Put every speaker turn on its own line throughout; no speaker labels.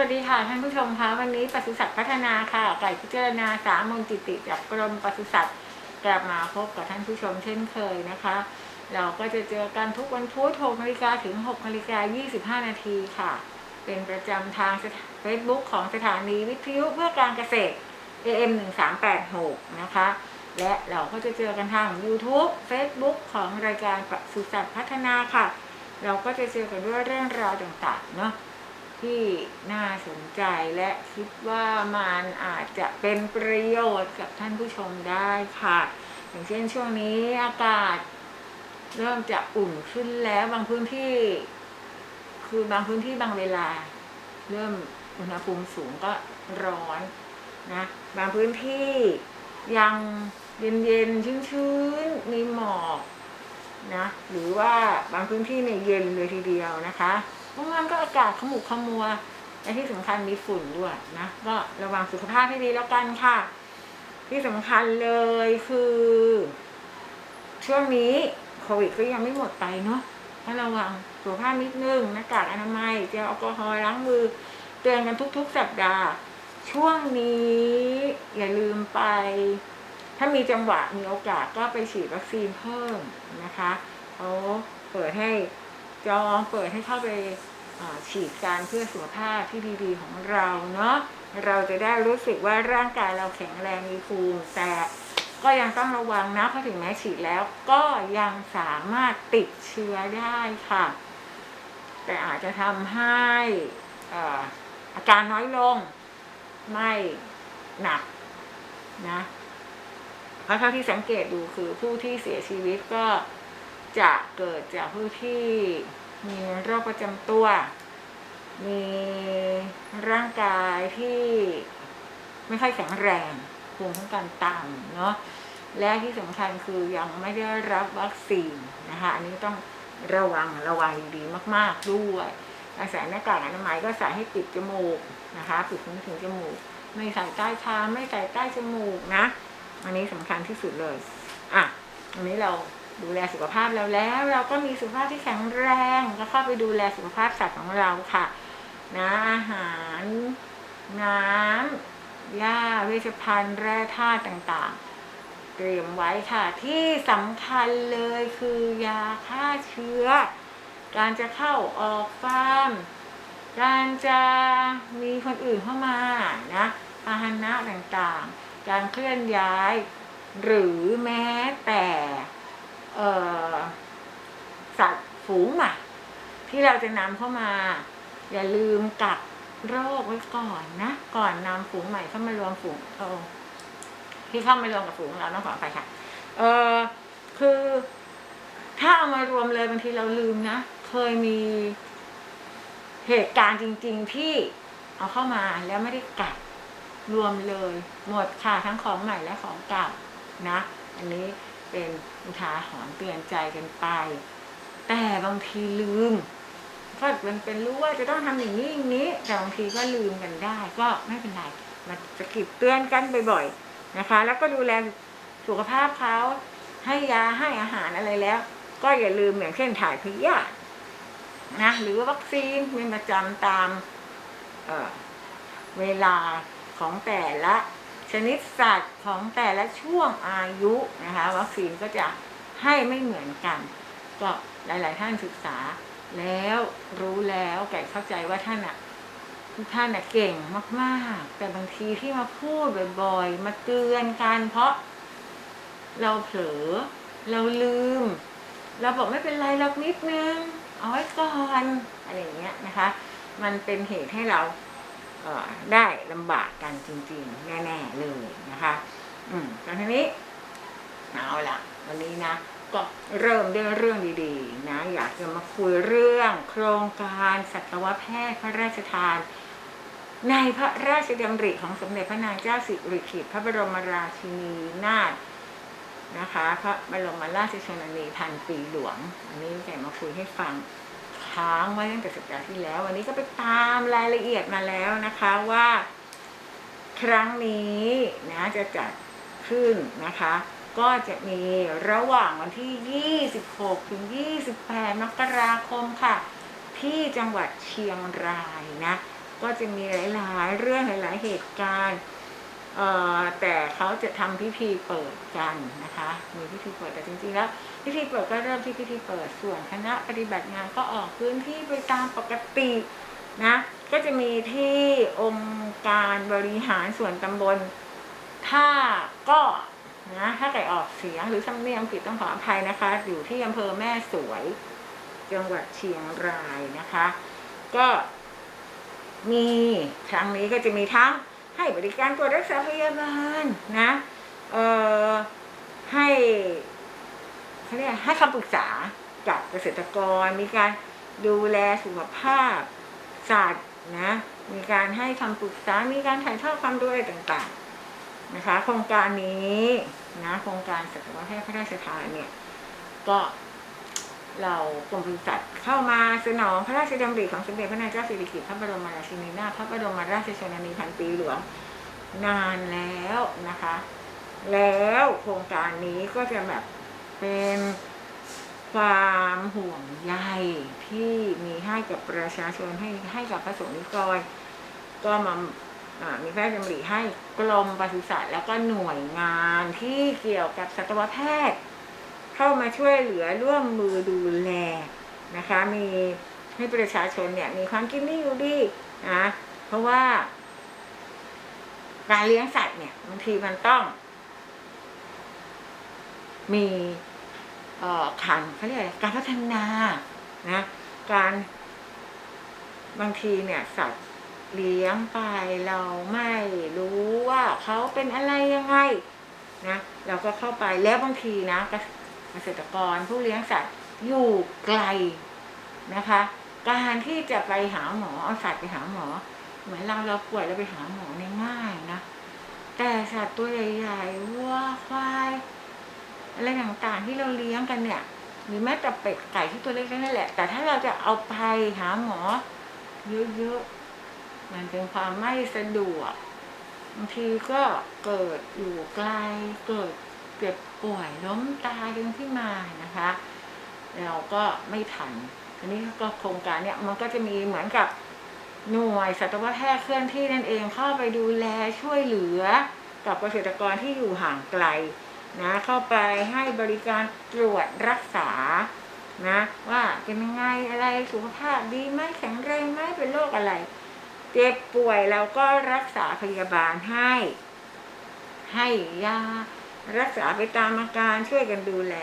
วัสดีค่ะท่านผู้ชมคะวันนี้ปศุสัตว์พัฒนาค่ะ ไก่พิจารณาสามมนติติจากกรมปศุสัตว์กลับมาพบกับท่านผู้ชมเช่นเคยนะคะ เราก็จะเจอกันทุกวันพุธ6นาฬิกาถึง6นาฬิกา25 นาทีค่ะ เป็นประจำทางเฟซบุ๊กของสถานีวิทยุเพื่อการเกษตร AM 1386นะคะ และเราก็จะเจอกันทาง YouTube Facebook ของรายการปศุสัตว์พัฒนาค่ะ เราก็จะเจอกันด้วยเรื่องราวต่างๆเนาะ ที่น่าสนใจและคิดว่ามันอาจจะเป็นประโยชน์กับท่านผู้ชมได้ค่ะ อย่างเช่นช่วงนี้อากาศ เริ่มจะอุ่นขึ้นแล้วบางพื้นที่ คือบางพื้นที่บางเวลา เริ่มอุณหภูมิสูงก็ร้อนนะบางพื้นที่ยังเย็นๆชื้นๆมีหมอกนะหรือว่าบางพื้นที่เนี่ยเย็นเลยทีเดียวนะคะ บางวันก็อากาศขมุกขมัวและที่สำคัญมีฝุ่นด้วยนะ ก็ระวังสุขภาพให้ดีแล้วกันค่ะ ที่สำคัญเลยคือ ช่วงนี้โควิดก็ยังไม่หมดไปเนาะให้ระวังสุขภาพนิดนึงหน้ากากอนามัยเจลแอลกอฮอล์ล้างมือ เตือนกันทุก ๆ สัปดาห์ ช่วงนี้อย่าลืมไป ถ้ามีจังหวะมีโอกาสก็ไปฉีดวัคซีนเพิ่มนะคะเขาเปิดให้ จองเปิดให้เข้าไปฉีดการเพื่อสุขภาพที่ดีๆของเราเนาะเราจะได้รู้สึกว่าร่างกายเราแข็งแรงมีภูมิแต่ก็ยังต้องระวังนะเพราะถึงแม้ฉีดแล้วก็ยังสามารถติดเชื้อได้ค่ะ แต่อาจจะทำให้อาอาการน้อยลงไม่หนักนะเพราะเท่าที่สังเกตดูคือผู้ที่เสียชีวิตก็ จะเกิดจากผู้ที่มีโรคประจำตัว มีร่างกายที่ไม่ค่อยแข็งแรงภูมิคุ้มกันต่ำเนาะและที่สำคัญคือยังไม่ได้รับวัคซีนนะคะอันนี้ต้องระวังระวังดีๆมาก ๆด้วยอาศัยหน้ากากอนามัยก็ใส่ให้ปิดจมูกนะคะปิดถึงถึงจมูก ไม่ใส่ใต้คางไม่ใส่ใต้จมูกนะ อันนี้สำคัญที่สุดเลย อะ อันนี้เรา ดูแลสุขภาพเราแล้ว เราก็มีสุขภาพที่แข็งแรงก็เข้าไปดูแลสุขภาพสัตว์ของเราค่ะนะอาหาร น้ำหญ้าเวชภัณฑ์แร่ธาตุต่างๆ เตรียมไว้ค่ะ ที่สำคัญเลยคือยาฆ่าเชื้อ การจะเข้าออกฟาร์มการจะมีคนอื่นเข้ามานะพาหนะต่างๆ การเคลื่อนย้าย หรือแม้แต่ สัตว์ฝูงอะที่เราจะนำเข้ามา อย่าลืมกักโรคไว้ก่อนนะ ก่อนนำฝูงใหม่เข้ามารวมฝูงเออที่เข้ามารวมกับฝูงเราต้องขออภัยค่ะ เออคือ ถ้าเอามารวมเลยบางทีเราลืมนะ เคยมีเหตุการณ์จริง ๆ ที่เอาเข้ามาแล้วไม่ได้กักรวมเลย หมดค่ะทั้งของใหม่และของเก่านะ อันนี้ เป็นอุทาหรณ์เตือนใจกันไป แต่บางทีลืมก็มันเป็นรู้ว่าจะต้องทำอย่างนี้อย่างนี้ แต่บางทีก็ลืมกันได้ ก็ไม่เป็นไรมาสะกิดเตือนกันบ่อยๆนะคะ แล้วก็ดูแลสุขภาพเขาให้ยาให้อาหารอะไรแล้ว ก็อย่าลืมอย่างเช่นถ่ายพยาธินะหรือวัคซีนเป็นประจำตามเเวลาของแต่ละ ชนิดสัตว์ของแต่ละช่วงอายุนะคะวัคซีนก็จะให้ไม่เหมือนกัน ก็หลาย ๆ ท่านศึกษาแล้วรู้แล้วแก่เข้าใจว่าท่านอะท่านอะเก่งมาก ๆ แต่บางทีที่มาพูดบ่อย ๆ มาเตือนกัน เพราะ เราเผลอ เราลืม เราบอกไม่เป็นไรหรอกนิดนึง เอาไว้ก่อนอะไรอย่างเงี้ยนะคะ มันเป็นเหตุให้เรา ได้ลำบากกันจริง ๆ แน่ ๆ เลยนะคะ อืมตอนนี้เอาละวันนี้นะก็เริ่มด้วยเรื่องดีๆ นะ อยากจะมาคุยเรื่องโครงการสัตวแพทย์พระราชทาน ในพระราชดำริของสมเด็จพระนางเจ้าสิริกิติ์พระบรมราชินีนาถนะคะ พระบรมราชชนนีพันปีหลวง อันนี้แกมาคุยให้ฟัง ค้างไว้ตั้งแต่สัปดาห์ที่แล้ว วันนี้ก็ไปตามรายละเอียดมาแล้วนะคะว่า ครั้งนี้นะจะจัดขึ้นนะคะ ก็จะมีระหว่างวันที่ 26 ถึง 28 มกราคมค่ะ ที่จังหวัดเชียงรายนะ ก็จะมีหลาย ๆ เรื่องหลาย ๆ เหตุการณ์ แต่เขาจะทำพิธีเปิดกันนะคะ มีพิธีเปิดแต่จริงๆแล้วพิธีเปิดก็เริ่มที่พิธีเปิดส่วนคณะปฏิบัติงานก็ออกพื้นที่ไปตามปกตินะก็จะมีที่องค์การบริหารส่วนตำบลถ้าก็นะถ้าไก่ออกเสียงหรือสำเนียงผิดต้องขออภัยนะคะ อยู่ที่อำเภอแม่สวย จังหวัดเชียงรายนะคะ ก็มีครั้งนี้ก็จะมีทั้ง ให้บริการตรวจรักษาพยาบาลนะเอ่อให้เขาเรียกให้คำปรึกษากับเกษตรกร มีการดูแลสุขภาพสัตว์นะมีการให้คำปรึกษา มีการถ่ายทอดความรู้อะไรต่างๆนะคะ โครงการนี้นะโครงการสัตวแพทย์พระราชทานเนี่ยก็ เรากรมปศุสัตว์เข้ามาสนองพระราชดำริของสมเด็จพระนางเจ้าสิริกิติ์พระบรมราชินีนาถพระบรมราชชนนีพันปีหลวงนานแล้วนะคะ แล้วโครงการนี้ก็จะแบบเป็นความห่วงใยที่มีให้กับประชาชนให้ให้กับพระสงฆ์นิกรก็มาอ่ามีพระราชดำริให้กรมปศุสัตว์แล้วก็หน่วยงานที่เกี่ยวกับสัตวแพทย์ เข้ามาช่วยเหลือร่วมมือดูแลนะคะ มีให้ประชาชนเนี่ยมีความกินดีอยู่ดีนะเพราะว่า การเลี้ยงสัตว์เนี่ยบางทีมันต้อง มีเอ่อขันเขาเรียกอะไรการพัฒนานะการบางทีเนี่ย สัตว์เลี้ยงไปเราไม่รู้ว่าเขาเป็นอะไรยังไงนะเราก็เข้าไปแล้วบางทีนะ เกษตรกรผู้เลี้ยงสัตว์อยู่ไกลนะคะ การที่จะไปหาหมอเอาสัตว์ไปหาหมอ เหมือนเราเราป่วยเราไปหาหมอเนี่ยง่ายนะแต่สัตว์ตัวใหญ่ๆวัวควายอะไรต่างๆที่เราเลี้ยงกันเนี่ยหรือแม้แต่เป็ดไก่ที่ตัวเล็กๆนั่นแหละ แต่ถ้าเราจะเอาไปหาหมอ เยอะๆมันเป็นความไม่สะดวกบางทีก็เกิดอยู่ไกลเกิด เจ็บป่วยล้มตายกันที่มานะคะ เราก็ไม่ทันอันนี้ก็โครงการเนี่ยมันก็จะมีเหมือนกับหน่วยสัตวแพทย์เคลื่อนที่นั่นเองเข้าไปดูแลช่วยเหลือกับเกษตรกรที่อยู่ห่างไกลนะเข้าไปให้บริการตรวจรักษานะว่าเป็นยังไงอะไรสุขภาพดีไหมแข็งแรงไหมเป็นโรคอะไร เจ็บป่วยเราก็รักษาพยาบาลให้ ให้ยา รักษาไปตามอาการช่วยกันดูแล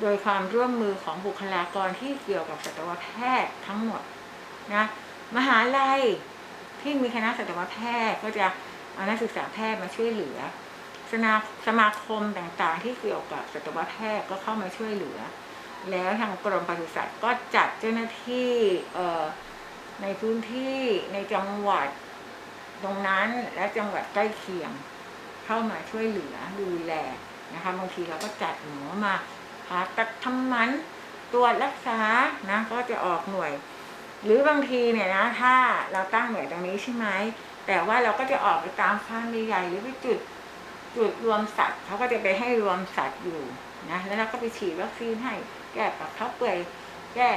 โดยความร่วมมือของบุคลากรที่เกี่ยวกับสัตวแพทย์ทั้งหมดนะมหาลัยที่มีคณะสัตวแพทย์ก็จะเอานักศึกษาแพทย์มาช่วยเหลือสนาสมาคมต่างๆ ที่เกี่ยวกับสัตวแพทย์ก็เข้ามาช่วยเหลือ แล้วทางกรมปศุสัตว์ก็จัดเจ้าหน้าที่เอ่อในพื้นที่ในจังหวัดตรงนั้นและจังหวัดใกล้เคียง เข้ามาช่วยเหลือดูแลนะคะบางทีเราก็จัดหมอมาผ่าตัดทำหมันตรวจรักษานะก็จะออกหน่วย หรือบางทีเนี่ยนะถ้าเราตั้งหน่วยตรงนี้ใช่ไหมแต่ว่าเราก็จะออกไปตามฟาร์มใหญ่ๆหรือไปจุดจุดรวมสัตว์เขาก็จะไปให้รวมสัตว์อยู่นะแล้วเราก็ไปฉีดวัคซีนให้แก้ปักเท้าเปื่อยแก้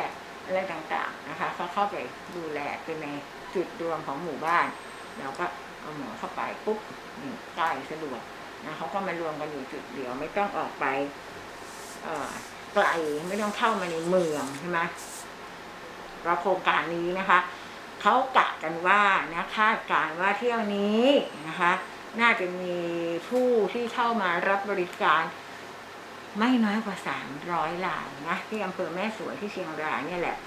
อะไรต่างๆนะคะเขาเข้าไปดูแลเป็นในจุดรวมของหมู่บ้าน เราก็เอาหมอเข้าไปปุ๊บ ใกล้สะดวกนะเขาก็มารวมกันอยู่จุดเดียว ไม่ต้องออกไป เออไกลไม่ต้องเข้ามาในเมืองใช่ไหมเราโครงการนี้นะคะเขากะกันว่านะคาดการว่าเที่ยวนี้นะคะ น่าจะมีผู้ที่เข้ามารับบริการ ไม่น้อยกว่าสามร้อยรายนะที่อำเภอแม่สวยที่เชียงรายเนี่ยแหละ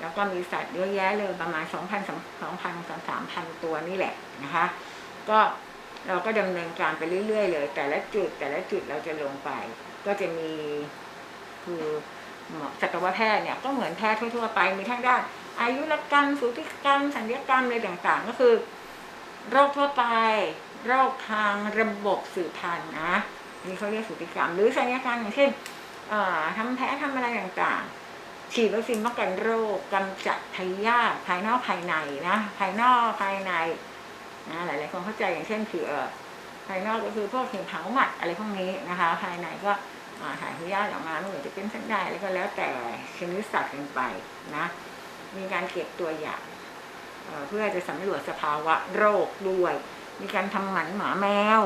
แล้วก็มีสัตว์เยอะแยะเลยประมาณสองพันสองพันสามพันตัวนี่แหละนะคะ ก็ เราก็ดำเนินการไปเรื่อยๆเลย แต่ละจุดแต่ละจุดเราจะลงไป ก็จะมีคือหมอสัตวแพทย์เนี่ยก็เหมือนแพทย์ทั่วๆไปมีทั้งด้าน อายุรกรรมสูติกรรมสัญญกรรมอะไรต่างๆ ก็คือ โรคทั่วไป โรคทางระบบสืบพันธุ์นะนี่เขาเรียกสูติกรรม หรือสัญญกรรมอย่างเช่นเอ่อทำแพ้ทำอะไรต่างๆ ฉีดวัคซีนป้องกันโรคกำจัดพยาธิภายนอกภายในนะภายนอกภายใน นะหลายๆคนเข้าใจอย่างเช่นคือเออภายนอกก็คือพวกเห็บเผาหมัดอะไรพวกนี้นะคะ ภายในก็อ่าถ่ายพยาธิออกมาไม่ว่าจะเป็นสัญญาแล้วก็แล้วแต่ชนิดสัตว์กันไปนะ มีการเก็บตัวอย่างเเพื่อจะสำรวจสภาวะโรคด้วย มีการทำหมันหมาแมว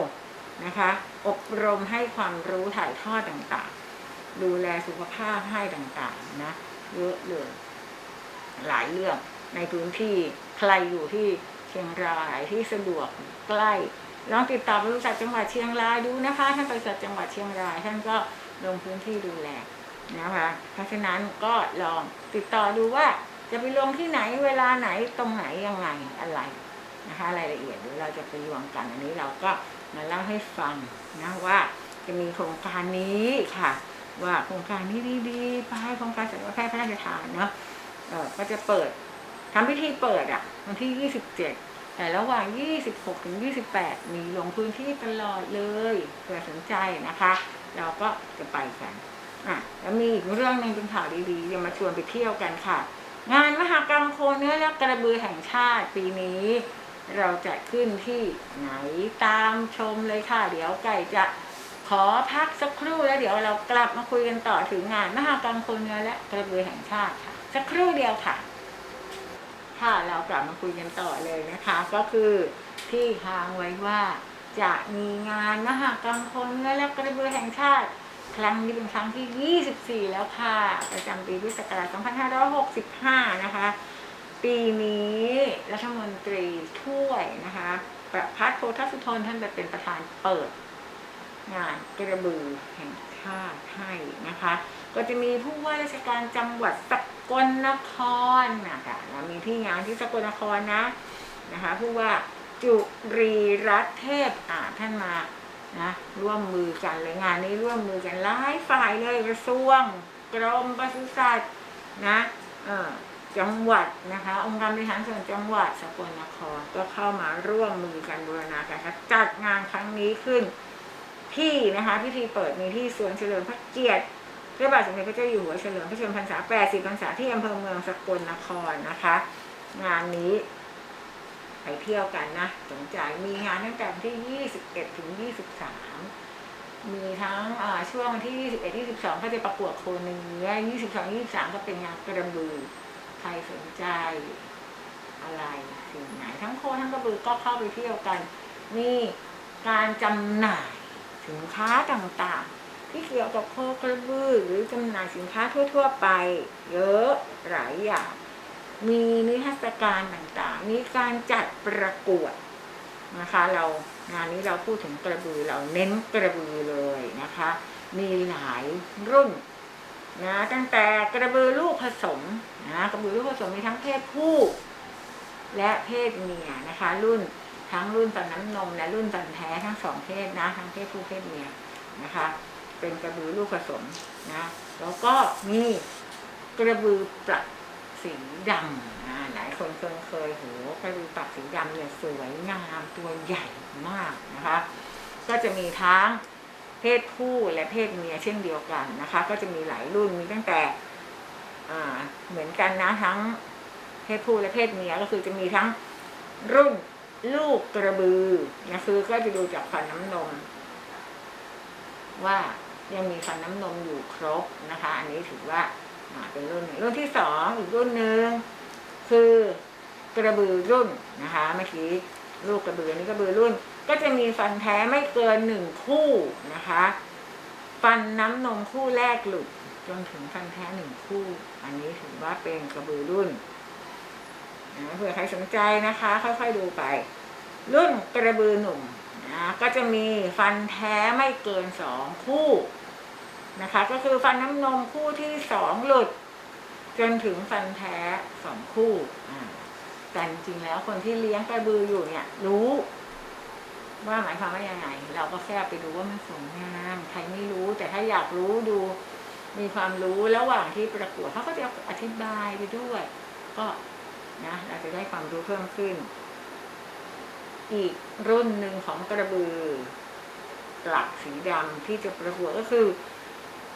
นะคะ อบรมให้ความรู้ถ่ายทอดต่างๆ ดูแลสุขภาพให้ต่างๆนะเยอะเลยหลายเรื่องในพื้นที่ใครอยู่ที่ ชียงรายที่สะดวกใกล้ลองติดต่อไปบริษัทจังหวัดเชียงรายดูนะคะท่านบริษัทจังหวัดเชียงรายท่านก็ลงพื้นที่ดูแลนะคะเพราะฉะนั้นก็ลองติดต่อดูว่าจะไปลงที่ไหนเวลาไหนตรงไหนยังไงอะไรนะคะรายละเอียดเดี๋ยวเราจะไปรวมกันอันนี้เราก็มาเล่าให้ฟังนะว่าจะมีโครงการนี้ค่ะ ว่าโครงการนี้ดีๆไปโครงการสัตวแพทย์พระราชทานเนาะก็จะเปิด ทำพิธีเปิดอะวันที่27แต่ระหว่าง 26 ถึง 28 มีลงพื้นที่ตลอดเลยเผื่อสนใจนะคะ เราก็จะไปกันอะแล้วมีอีกเรื่องหนึ่งเป็นข่าวดีๆจะมาชวนไปเที่ยวกันค่ะ งานมหกรรมโคเนื้อและกระบือแห่งชาติปีนี้ เราจะขึ้นที่ไหนตามชมเลยค่ะ เดี๋ยวไก่จะขอพักสักครู่แล้วเดี๋ยวเรากลับมาคุยกันต่อถึงงานมหกรรมโคเนื้อและกระบือแห่งชาติค่ะ สักครู่เดียวค่ะ ค่ะเรากลับมาคุยกันต่อเลยนะคะ ก็คือที่ค้างไว้ว่าจะมีงานมหากรรมคเนื้อและกระบือแห่งชาติ ครั้งนี้เป็นครั้งที่ 24 แล้วค่ะ ประจำปีพุทธศักราช2565 นะคะ ปีนี้รัฐมนตรีช่วยนะคะ ประพัฒน์โพธสุทนท่านไปเป็นประธานเปิด งานกระบือแห่งชาติให้นะคะ ก็จะมีผู้ว่าราชการจังหวัดสกลนครนะคะแล้วมีที่งานที่สกลนครนะนะคะผู้ว่าจุรีรัตเทพอ่าท่านมานะร่วมมือกันเลยงานนี้ร่วมมือกันหลายฝ่ายเลยกระทรวงกรมปศุสัตว์นะเออจังหวัดนะคะ องค์การบริหารส่วนจังหวัดสกลนครก็เข้ามาร่วมมือกันบูรณาการจัดงานครั้งนี้ขึ้น ที่นะคะพิธีเปิดมีที่สวนเฉลิมพระเกียรติพระบาทสมเด็จพระเจ้าอยู่หัวเฉลิมพระชนมพรรษา 80 พรรษาที่อำเภอเมืองสกลนครนะคะ งานนี้ไปเที่ยวกันนะสนใจมีงานตั้งแต่วันที่ 21 ถึง 23 มีทั้งช่วงวันที่ 21 22 ก็จะประกวดโคเนื้อ22 23 ก็เป็นงานกระบือ ใครสนใจอะไรสิ่งไหนทั้งโคทั้งกระบือก็เข้าไปเที่ยวกัน มีการจำหน่าย สินค้าต่างๆ ที่เกี่ยวกับโคกระบือหรือจำหน่ายสินค้าทั่ว ๆ ไป เยอะหลายอย่าง มีนิทรรศการต่างๆ มีการจัดประกวดนะคะ เรางานนี้เราพูดถึงกระบือเราเน้นกระบือเลยนะคะ มีหลายรุ่นนะตั้งแต่กระบือลูกผสมนะกระบือลูกผสมมีทั้งเพศผู้ และเพศเมียนะคะ รุ่น ทั้งรุ่นฟันน้ำนมและรุ่นฟันแท้ทั้งสองเพศนะ ทั้งเพศผู้เพศเมียนะคะ เป็นกระบือลูกผสมนะแล้วก็มีกระบือปลักสีดำนะหลายคนเคยเคยโหกระบือปลักสีดำเนี่ยสวยงามตัวใหญ่มากนะคะ ก็จะมีทั้งเพศผู้และเพศเมียเช่นเดียวกันนะคะ ก็จะมีหลายรุ่นมีตั้งแต่อ่าเหมือนกันนะทั้งเพศผู้และเพศเมียก็คือจะมีทั้งรุ่น ลูกกระบือนะคือก็จะดูจากฟันน้ำนม ว่ายังมีฟันน้ำนมอยู่ครบนะคะ อันนี้ถือว่าเป็นรุ่นหนึ่งรุ่นที่สองอีกรุ่นหนึ่งคือกระบือรุ่นนะคะเมื่อกี้ลูกกระบืออันนี้กระบือรุ่น ก็จะมีฟันแท้ไม่เกินหนึ่งคู่นะคะ ฟันน้ำนมคู่แรกหลุดจนถึงฟันแท้หนึ่งคู่ อันนี้ถือว่าเป็นกระบือรุ่น เผื่อใครสนใจนะคะ ค่อยๆดูไป รุ่นกระบือหนุ่มนะก็จะมีฟันแท้ไม่เกินสองคู่นะคะ ก็คือฟันน้ำนมคู่ที่สองหลุด จนถึงฟันแท้สองคู่แต่จริงๆแล้วคนที่เลี้ยงกระบืออยู่เนี่ย รู้ว่าหมายความว่ายังไง เราก็แค่ไปดูว่ามันสวยงามใครไม่รู้ แต่ถ้าอยากรู้ดู มีความรู้ระหว่างที่ประกวดเขาก็จะอธิบายไปด้วย ก็ นะเราจะได้ความรู้เพิ่มขึ้น อีกรุ่นหนึ่งของกระบือปลักสีดำที่จะประกวดก็คือ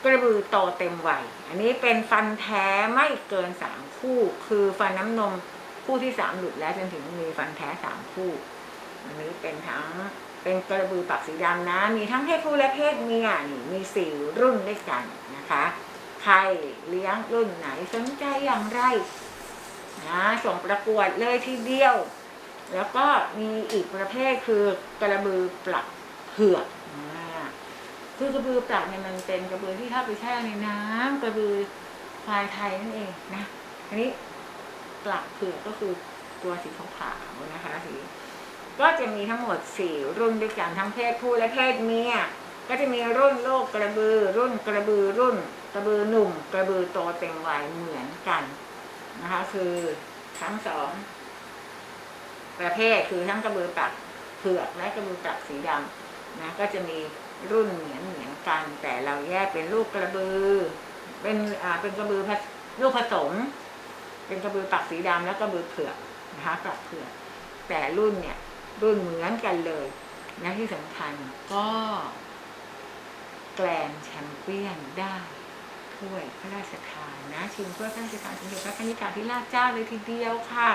กระบือโตเต็มวัยอันนี้เป็นฟันแท้ไม่เกินสามคู่ คือฟันน้ำนมคู่ที่สามหลุดแล้วจนถึงมีฟันแท้สามคู่ อันนี้เป็นทั้งเป็นกระบือปักสีดำนะ มีทั้งเพศผู้และเพศเมียนี่มีสี่รุ่นด้วยกันนะคะ ใครเลี้ยงรุ่นไหนสนใจอย่างไร นะส่งประกวดเลยทีเดียว แล้วก็มีอีกประเภทคือกระบือปลักเผือกคือกระบือปลักเนี่ยมันเป็นกระบือที่เข้าไปแช่ในน้ำกระบือควายไทยนั่นเองนะอันนี้ปลักเผือกก็คือตัวสีขาวๆนะคะสีก็จะมีทั้งหมดสี่รุ่นด้วยกันทั้งเพศผู้และเพศเมียก็จะมีรุ่นโลกกระบือ รุ่นกระบือรุ่น กระบือหนุ่ม กระบือโตเต็มวัยเหมือนกัน นะคะ คือทั้งสองประเภทคือทั้งกระบือปักเผือกและกระบือปักสีดำนะก็จะมีรุ่นเหมือนเหมือนกัน แต่เราแยกเป็นลูกกระบือ เป็นอ่าเป็นกระบือลูกผสม เป็นกระบือปักสีดำและกระบือเผือกนะคะปักเผือกแต่รุ่นเนี่ย รุ่นเหมือนกันเลยนะที่สำคัญก็แกลนแชมเปี้ยนได้ถ้วยพระราชทาน นะชิงถ้วยพระราชทานสมเด็จพระนิการที่ราชเจ้าเลยทีเดียวค่ะ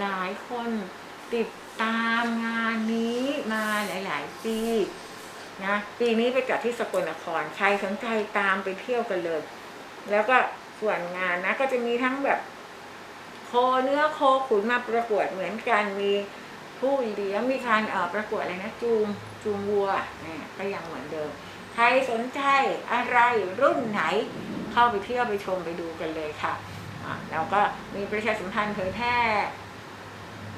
หลายคนติดตามงานนี้มาหลาย ๆ ปีนะปีนี้ไปจัดที่สกลนครใครสนใจตามไปเที่ยวกันเลย แล้วก็ส่วนงานนะ ก็จะมีทั้งแบบโคเนื้อโคขุนมาประกวดเหมือนกันมีผู้เลี้ยงมีการเอ่อประกวดอะไรนะจูงจูงวัวเนี่ยก็ยังเหมือนเดิม ใครสนใจอะไรรุ่นไหน เข้าไปเที่ยวไปชมไปดูกันเลยค่ะอะแล้วก็มีประชาสัมพันธ์เผยแพร่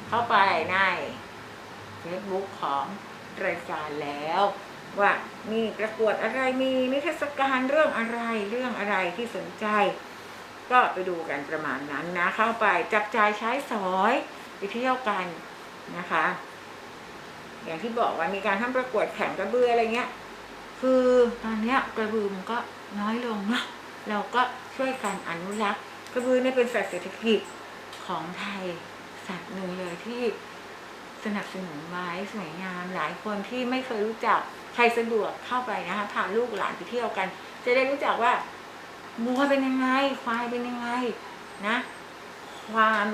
เข้าไปใน Facebook ของรายการแล้ว ว่ามีประกวดอะไรมีนิทรรศการเรื่องอะไรเรื่องอะไรที่สนใจ ก็ไปดูกันประมาณนั้นนะ เข้าไปจับจ่ายใช้สอยไปเที่ยวกันนะคะ อย่างที่บอกว่ามีการทำประกวดแข่งกระเบืออะไรเงี้ย คือตอนเนี้ยกระบือมันก็น้อยลงเนาะ เราก็ช่วยกันอนุรักษ์กระบือเนี่ยเป็นสัตว์เศรษฐกิจของไทยสัตว์หนึ่งเลยที่สนับสนุนไว้สวยงามหลายคนที่ไม่เคยรู้จักใครสะดวกเข้าไปนะคะพาลูกหลานไปเที่ยวกัน จะได้รู้จักว่าวัวเป็นยังไง ควายเป็นยังไงนะ ความ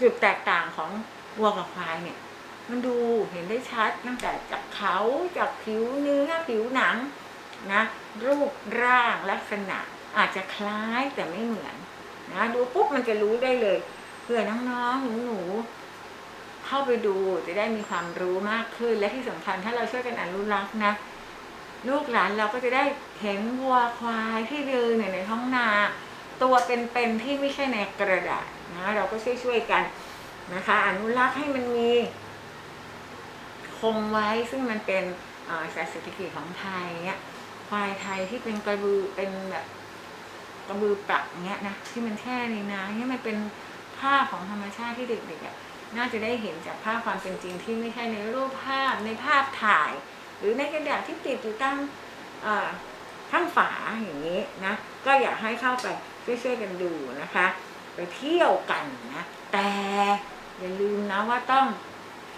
จุดแตกต่างของวัวกับควายเนี่ย มันดูเห็นได้ชัดตั้งแต่จากเขาจากผิวเนื้อผิวหนัง นะรูปร่างลักษณะอาจจะคล้ายแต่ไม่เหมือนนะดูปุ๊บมันจะรู้ได้เลยเพื่อน้องๆหนูๆเข้าไปดูจะได้มีความรู้มากขึ้น และที่สำคัญถ้าเราช่วยกันอนุรักษ์นะลูกหลานเราก็จะได้เห็นวัวควายที่ยืนอยู่ในท้องนา ตัวเป็นๆที่ไม่ใช่ในกระดาษนะเราก็ช่วยๆกันนะคะ อนุรักษ์ให้มันมีคงไว้ซึ่งมันเป็นเอ่อสัตว์เศรษฐกิจของไทยเนี่ย ควายไทยที่เป็นกระบือเป็นแบบกระบือปักเนี้ยนะที่มันแช่ในน้ำเนี่ยมันเป็นภาพของธรรมชาติที่เด็กๆอะน่าจะได้เห็นจากภาพความเป็นจริงที่ไม่ใช่ในรูปภาพในภาพถ่าย หรือในกระดาษที่ติดอยู่ตามเอ่อข้างฝาอย่างนี้นะก็อยากให้เข้าไปช่วยๆกันดูนะคะ ไปเที่ยวกันนะแต่อย่าลืมนะว่าต้อง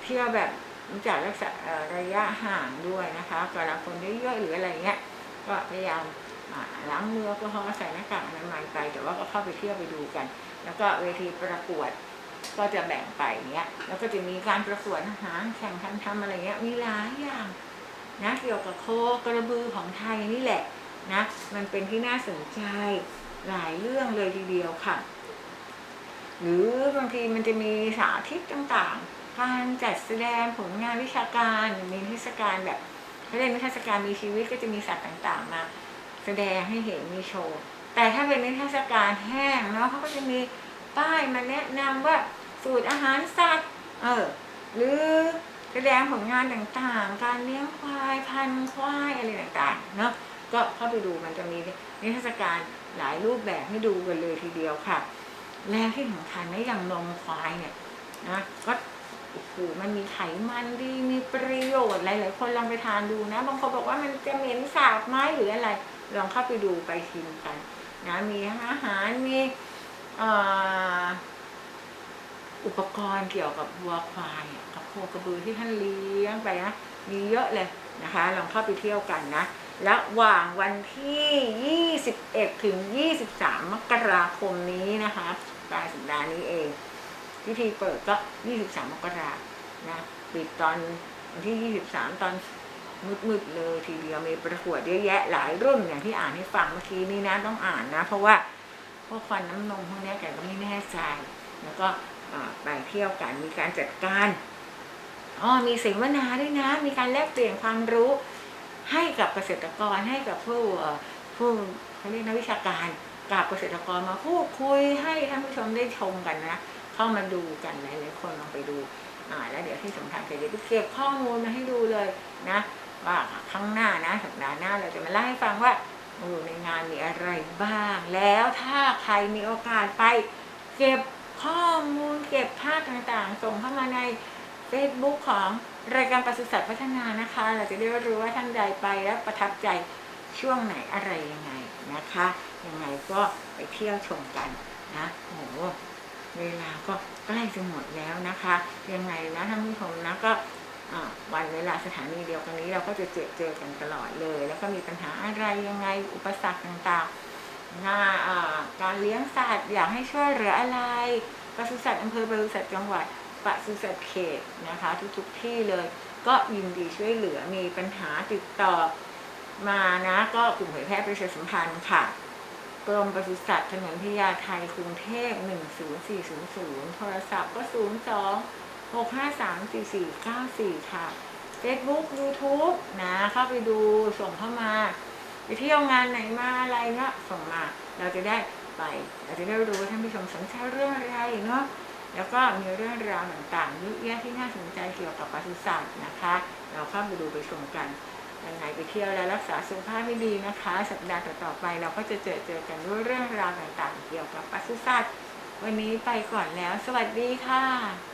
เที่ยวแบบรู้จักรักษาระยะห่างด้วยนะคะเวลาคนเยอะๆหรืออะไรเงี้ย ก็พยายามล้างมือแอลก็พอล์ใส่หน้ากากอนามัยไป แต่ว่าก็เข้าไปเที่ยวไปดูกัน แล้วก็เวทีประกวดก็จะแบ่งไปเนี้ย แล้วก็จะมีการประกวดอาหารแข่งขันทำอะไรเงี้ย มีหลายอย่างนะเกี่ยวกับโคกระบือของไทยนี่แหละนะ มันเป็นที่น่าสนใจหลายเรื่องเลยทีเดียวค่ะ หรือบางทีมันจะมีสาธิตต่างๆ การจัดแสดงผลงานวิชาการมีนิทศการแบบ เขาเรียกนิทรรศการมีชีวิตก็จะมีสัตว์ต่างๆมาแสดงให้เห็นมีโชว์ แต่ถ้าเป็นนิทรรศการแห้งเนาะเขาก็จะมีป้ายมาแนะนำว่าสูตรอาหารสัตว์ เออ หรือแสดงผลงานต่างๆ การเลี้ยงควายพันควายอะไรต่างๆ เนาะก็เข้าไปดูมันจะมีนิทรรศการหลายรูปแบบให้ดูกันเลยทีเดียวค่ะ แล้วที่สำคัญนะอย่างนมควายเนี่ยนะก็ โอ้โหมันมีไขมันดีมีประโยชน์หลายๆคนลองไปทานดูนะ บางคนบอกว่ามันจะเหม็นสาบไหมหรืออะไร ลองเข้าไปดูไปชิมกันนะมีอาหารมีอุปกรณ์เกี่ยวกับวัวควายกับโคกระบือที่ท่านเลี้ยงไปนะมีเยอะเลยนะคะ ลองเข้าไปเที่ยวกันนะระหว่างวันที่ 21 ถึง 23 มกราคมนี้นะคะปลายสัปดาห์นี้เอง พิธีเปิดก็23มกรานะปิดตอนวันที่23ตอนมืดๆเลยทีเดียวมีประกวดเยอะแยะหลายรุ่นอย่างที่อ่านให้ฟังเมื่อกี้นี้นะต้องอ่านนะ เพราะว่าพราะวกฟันน้ำนมพวกนี้แกก็ไม่แน่ใจ แล้วก็ไปเที่ยวกันมีการจัดการอ๋อมีเสวนาด้วยนะ มีการแลกเปลี่ยนความรู้ ให้กับเกษตรกรให้กับผู้ผู้เขาเรียกนักวิชาการกับเกษตรกรมาพูดคุยให้ท่านผู้ชมได้ชมกันนะ เข้ามาดูกันหลายๆคนลองไปดูอ่าแล้วเดี๋ยวที่สำคัญคือเดี๋ยวจะเก็บข้อมูลมาให้ดูเลยนะว่าข้างหน้านะสัปดาห์หน้าเราจะมาเล่าให้ฟังว่าเออในงานมีอะไรบ้าง แล้วถ้าใครมีโอกาสไป เก็บข้อมูลเก็บภาพต่างๆ ส่งเข้ามาใน Facebook ของรายการปศุสัตว์พัฒนานะคะ เราจะได้รู้ว่าท่านใดไปแล้วประทับใจช่วงไหนอะไรยังไงนะคะ ยังไงก็ไปเที่ยวชมกันนะโอ้ เวลาก็ใกล้จะหมดแล้วนะคะ ยังไงนะท่านผู้ชมนะก็วันเวลาสถานีเดียวกันนี้เราก็จะเจอเจอกันตลอดเลย แล้วก็มีปัญหาอะไรยังไงอุปสรรคต่างๆงานาการเลี้ยงสัตว์อยากให้ช่วยเหลืออะไรปศุสัตว์อำเภอปศุสัตว์จังหวัดปศุสัตว์เขตนะคะ ทุกๆที่เลย ก็ยินดีช่วยเหลือมีปัญหาติดต่อมานะ ก็กลุ่มเผยแพร่ประชาสัมพันธ์ค่ะ กรมปศุสัตว์ถนนพญาไทกรุงเทพ10400 โทรศัพท์ก็ 02 653 4494 ค่ะ Facebook YouTube นะเข้าไปดูส่งเข้ามา ไปเที่ยวงานไหนมาอะไรเนาะส่งมา เราจะได้ไป เราจะได้รู้ว่าท่านผู้ชมสนใจเรื่องอะไรเนาะแล้วก็มีเรื่องราวต่างๆเยอะแยะที่น่าสนใจเกี่ยวกับปศุสัตว์นะคะ เราเข้าไปดูไปชมกัน ยันไงไปเที่ยวแล้วรักษาสุขภาพให้ดีนะคะ สัปดาห์ต่อๆไปเราก็จะเจอเจอกันด้วยเรื่องราวต่างๆ เกี่ยวกับปศุสัตว์ วันนี้ไปก่อนแล้ว สวัสดีค่ะ